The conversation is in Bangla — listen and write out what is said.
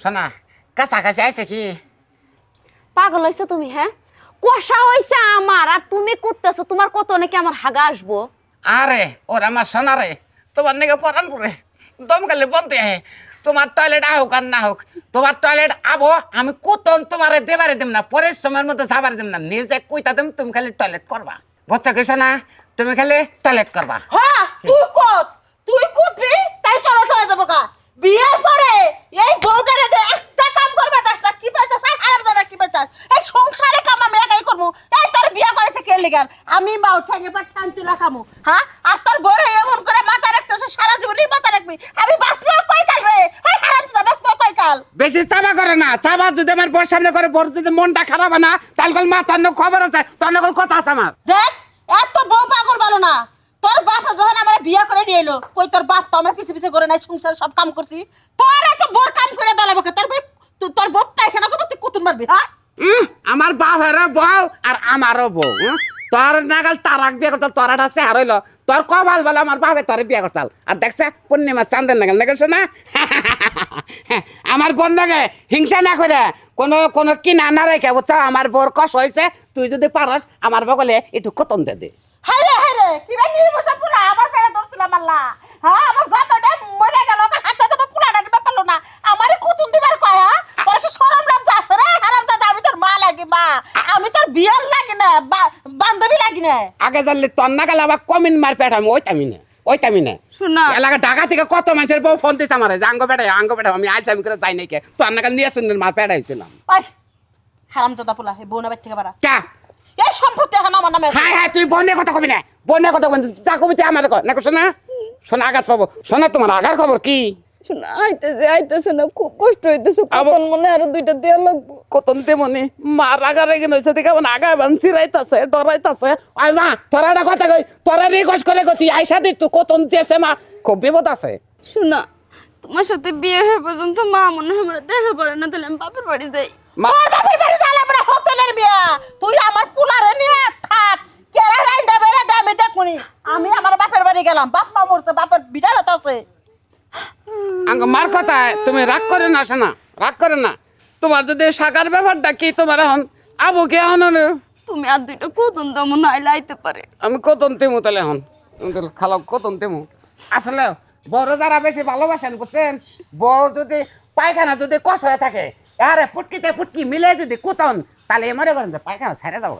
শোনা কাছাকাছি আইছে কি? পাগল হইছো তুমি হ্যাঁ? কষা হইছে আমার আর তুমি করতেছো তোমার কত নাকি আমার হাগা আসব? আরে ওর আমার সোনা রে তোমার নাকি পরান পরে দম খালি বলতে হে তোমার টয়লেট হোক আর না হোক তোমার টয়লেট আবো আমি কোতন তোমারে দেবারে দিম না পরের সময়ের মধ্যে যাবার দিম না নিজে কইতা দিম তুমি খালি টয়লেট করবা। বুঝছ কিছু না তুমি খালি টয়লেট করবা। হ্যাঁ তুই কত তুই কুদবি তাই চলো হয়ে যাব গা বিয়ের পরে এই বউটারে যে একটা কাম করবে দাস না কি পাইছাস আর হারাম দাদা কি পাইছাস এই সংসারে কাম আমি একাই করব এই তোর বিয়ে করেছে কে লিগাল আমি মা উঠাইয়ে পার টান তুলা খামু হ্যাঁ? আর তোর বড় এমন করে মাথা রাখতেছে সারা জীবনই মাথা রাখবি। আমি বাঁচবো কয় কাল রে? এই হারাম দাদা বাঁচবো কয় কাল বেশি চাবা করে না চাবা যদি আমার বর সামনে করে বর যদি মনটা খারাপ না তাহলে কল মা তার খবর আছে তার নাকি কথা আছে আমার। দেখ এত বউ পাগল ভালো না। তোর বাপ যখন আমার বিয়ে করে নিয়ে এলো কই তোর বাপ তো আমার পিছে পিছে করে নাই সংসার সব কাম করছি। তোর এত বড় কাম করে দাঁড়াবো তোর বউ তোর বউটা এখানে করব তুই কুতুন মারবি হ্যাঁ? আমার বাপেরও বউ আর আমারও বউ তোর নাগাল তারাক বিয়ে করতাল, তোর একটা আর হইল। তোর কবাল বলে আমার বাপে তোর বিয়ে করতাল। আর দেখছে পূর্ণিমা চান্দের নাগাল। দেখেছ না? আমার বোন নাগে হিংসা না করে কোনো কোনো কিনা না রেখে, বুঝছ? আমার বোর কষ হয়েছে, তুই যদি পারস, আমার বগলে একটু কতন দে দে। হায় রে হায় রে, কি ভাই নির্মশা পুরা আমার পেটে ধরছিলাম আল্লাহ হ্যাঁ আমার জামাইটা মরে গেল ওকে হাতে তোমার পুরাটা দিতে পারল না আমারে কুতুন দিবার কয় হ্যাঁ তোর কি সরম লজ্জা আছে রে হারাম দাদা আমি তোর মা লাগি মা আমি তোর লাগি না বান্ধবী লাগি না? আগে জানলে তোর নাগাল আবার কমিন মার পেট আমি ওইটামি না ওইটামি না শোনা। এলাকা ঢাকা থেকে কত মানুষের বউ ফোন দিছে আমার আঙ্গ বেটা আঙ্গ বেটা আমি আজ আমি করে যাই নাকি তোর নাগাল নিয়ে শুনলেন মার পেট আইছিলাম। ওই হারাম দাদা পোলা হে বোনা বাচ্চা বাড়া। কে? এই সম্পত্তি এখন আমার নামে। হাই হাই তুই বোনের কথা কবি না? বোনের কথা কবি যা কবি তুই আমার কর না শোনা? শোনা আঘাত পাবো। শোনা তোমার আঘাত খবর কি? শোনা আইতেছে আইতেছে না খুব কষ্ট হইতেছে। কখন মনে আরও দুইটা দেওয়া লাগবো? কতন তেমনি মার আগা রেগে নইছে দেখে আমার আগা বানসি রাইতাছে ডরাইতাছে। আই মা তোরা একটা কথা কই তোরা রিকোয়েস্ট করে গতি আইসা দি তুই কতন দিয়েছে মা? খুব বিপদ আছে। শোনা তোমার সাথে বিয়ে হয়ে পর্যন্ত মা মনে হয় আমার দেখা পড়ে না তাহলে আমি বাপের বাড়ি যাই। মা বাপের বাড়ি চালা বড় হোটেলের মিয়া তুই আমার পুলারে নিয়ে থাক। কেরা রাইন্দা বেড়ে দে আমি দেখুনি আমি আমার বাপের বাড়ি গেলাম বাপ মা মরতে বাপের বিড়াল আছে। আঙ্গ মার কথা তুমি রাগ করে না শোনা রাগ করে না। তোমার যদি সাকার ব্যাপারটা কি তোমার এখন? আবু কে হন তুমি আর দুইটা কতন দম নাইলে আইতে পারে। আমি কতন তেমু তাহলে এখন। খালো কতন তেমু আসলে বড় যারা বেশি ভালোবাসেন বুঝছেন? বউ যদি পায়খানা যদি কষ হয়ে থাকে আরে ফুটকিতে ফুটকি মিলে যদি কুতন তাহলে মনে করেন যে পায়খানা ছেড়ে যাব।